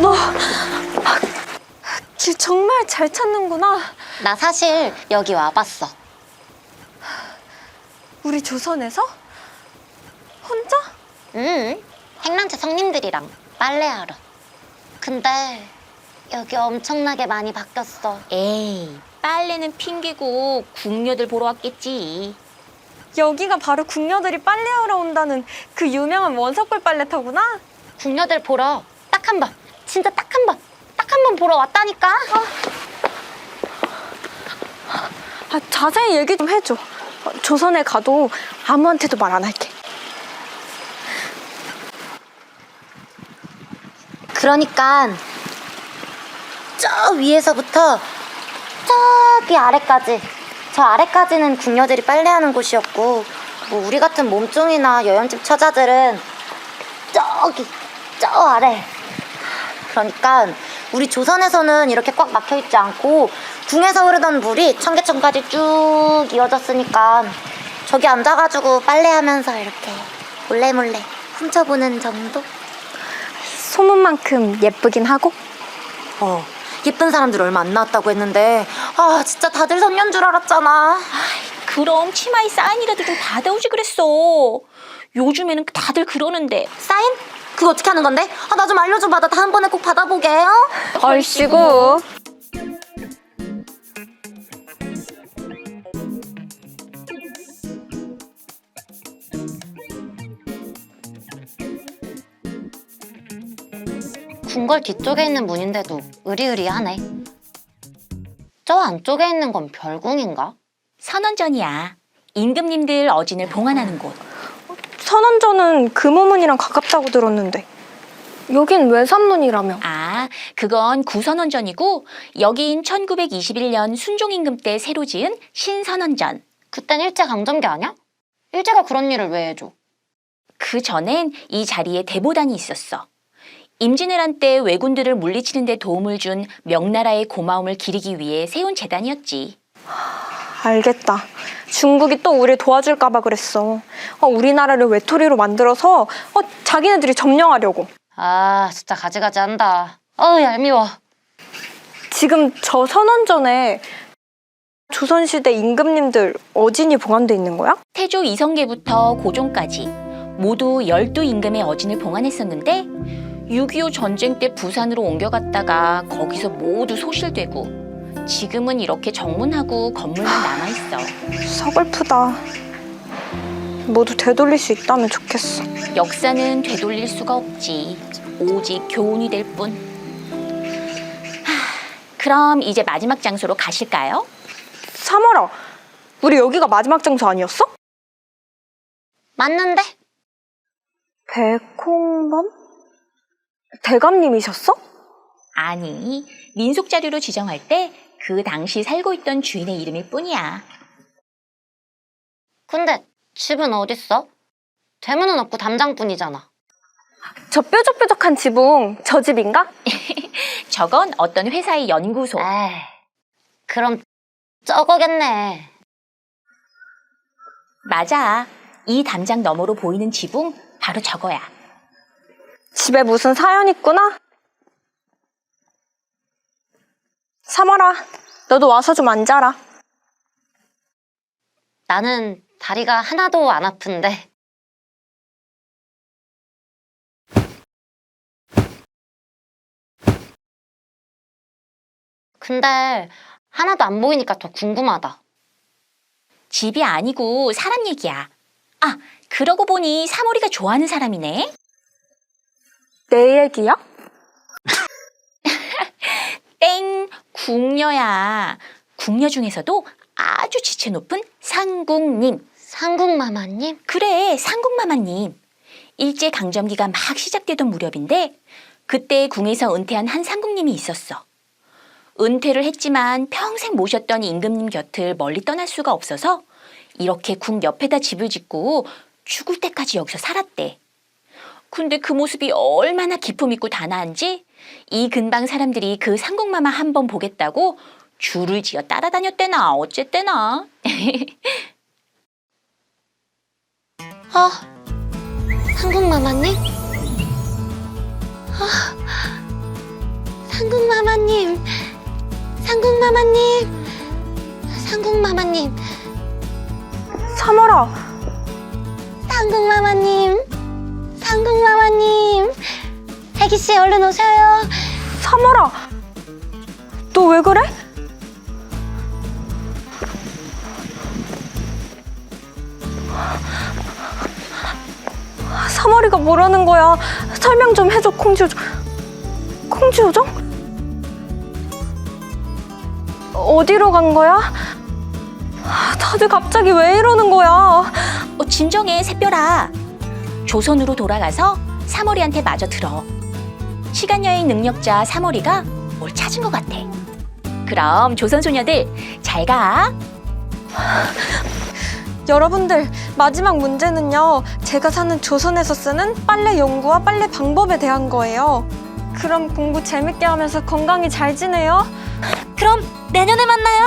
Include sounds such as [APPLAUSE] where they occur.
너, 아, 길 정말 잘 찾는구나. 나 사실 여기 와봤어. 우리 조선에서? 혼자? 응. 행랑제 성님들이랑 빨래하러. 근데 여기 엄청나게 많이 바뀌었어. 에이, 빨래는 핑계고 궁녀들 보러 왔겠지. 여기가 바로 궁녀들이 빨래하러 온다는 그 유명한 원석굴 빨래터구나? 궁녀들 보러 딱 한 번 진짜 딱 한 번. 딱 한 번 보러 왔다니까. 아, 자세히 얘기 좀 해줘. 어, 조선에 가도 아무한테도 말 안 할게. 그러니까 저 위에서부터 저기 아래까지 저 아래까지는 궁녀들이 빨래하는 곳이었고 뭐 우리 같은 몸종이나 여염집 처자들은 저기 저 아래 그러니까 우리 조선에서는 이렇게 꽉 막혀 있지 않고 궁에서 흐르던 물이 청계천까지 쭉 이어졌으니까 저기 앉아가지고 빨래하면서 이렇게 몰래 몰래 훔쳐보는 정도? 소문만큼 예쁘긴 하고. 어, 예쁜 사람들 얼마 안 나왔다고 했는데 아 진짜 다들 선녀인 줄 알았잖아 그럼 치마에 사인이라도 좀 받아오지 그랬어. 요즘에는 다들 그러는데. 사인? 그거 어떻게 하는 건데? 아 나 좀 알려줘봐 나 다음번에 꼭 받아보게 어? 얼씨구. 궁궐 뒤쪽에 있는 문인데도 으리으리하네 저 안쪽에 있는 건 별궁인가? 선원전이야. 임금님들 어진을 봉안하는 곳. 선원전은 금호문이랑 가깝다고 들었는데. 여긴 외삼문이라며. 아, 그건 구선원전이고 여긴 1921년 순종임금 때 새로 지은 신선원전. 그땐 일제 강점기 아니야? 일제가 그런 일을 왜 해줘? 그 전엔 이 자리에 대보단이 있었어. 임진왜란 때 왜군들을 물리치는 데 도움을 준 명나라의 고마움을 기리기 위해 세운 재단이었지. 알겠다. 중국이 또 우리 도와줄까봐 그랬어. 어, 우리나라를 외톨이로 만들어서 어, 자기네들이 점령하려고. 아 진짜 가지가지 한다 어우 얄미워 지금 저 선원전에 조선시대 임금님들 어진이 봉안돼 있는 거야? 태조 이성계부터 고종까지 모두 열두 임금의 어진을 봉안했었는데 6.25 전쟁 때 부산으로 옮겨갔다가 거기서 모두 소실되고 지금은 이렇게 정문하고 건물만 남아있어. 서글프다. 모두 되돌릴 수 있다면 좋겠어. 역사는 되돌릴 수가 없지. 오직 교훈이 될 뿐. 하, 그럼 이제 마지막 장소로 가실까요? 사마라, 우리 여기가 마지막 장소 아니었어? 맞는데? 백홍범? 대감님이셨어? 아니, 민속 자료로 지정할 때 그 당시 살고 있던 주인의 이름일 뿐이야. 근데 집은 어딨어? 대문은 없고 담장뿐이잖아 저 뾰족뾰족한 지붕 저 집인가? [LAUGHS] 저건 어떤 회사의 연구소. 에이 그럼 저거겠네 맞아. 이 담장 너머로 보이는 지붕 바로 저거야. 집에 무슨 사연 있구나? 사마라, 너도 와서 좀 앉아라. 나는 다리가 하나도 안 아픈데 근데 하나도 안 보이니까 더 궁금하다 집이 아니고 사람 얘기야. 아, 그러고 보니 사모리가 좋아하는 사람이네. 내 얘기야? [LAUGHS] 땡, 궁녀야. 궁녀 중에서도 아주 지체 높은 상궁님. 상궁마마님? 그래, 상궁마마님. 일제 강점기가 막 시작되던 무렵인데 그때 궁에서 은퇴한 한 상궁님이 있었어. 은퇴를 했지만 평생 모셨던 임금님 곁을 멀리 떠날 수가 없어서 이렇게 궁 옆에다 집을 짓고 죽을 때까지 여기서 살았대. 근데 그 모습이 얼마나 기품 있고 단아한지 이 근방 사람들이 그 상궁마마 한 번 보겠다고 줄을 지어 따라다녔대나 어쨌대나. [LAUGHS] 어? 상궁마마님? 아, 상궁마마님 상궁마마님, 상궁마마님, 사마라, 상궁마마님, 상궁마마님. 혜기 씨 얼른 오셔요. 사마라. 너 왜 그래? 사마리가 뭐라는 거야? 설명 좀 해줘, 콩지우정. 콩지우정? 어디로 간 거야? 다들 갑자기 왜 이러는 거야? 어, 진정해, 새별아. 조선으로 돌아가서 사머리한테 마저 들어. 시간여행 능력자 사머리가 뭘 찾은 것 같아. 그럼 조선 소녀들 잘 가. 여러분들 마지막 문제는요 제가 사는 조선에서 쓰는 빨래 연구와 빨래 방법에 대한 거예요 그럼 공부 재밌게 하면서 건강히 잘 지내요 그럼 내년에 만나요.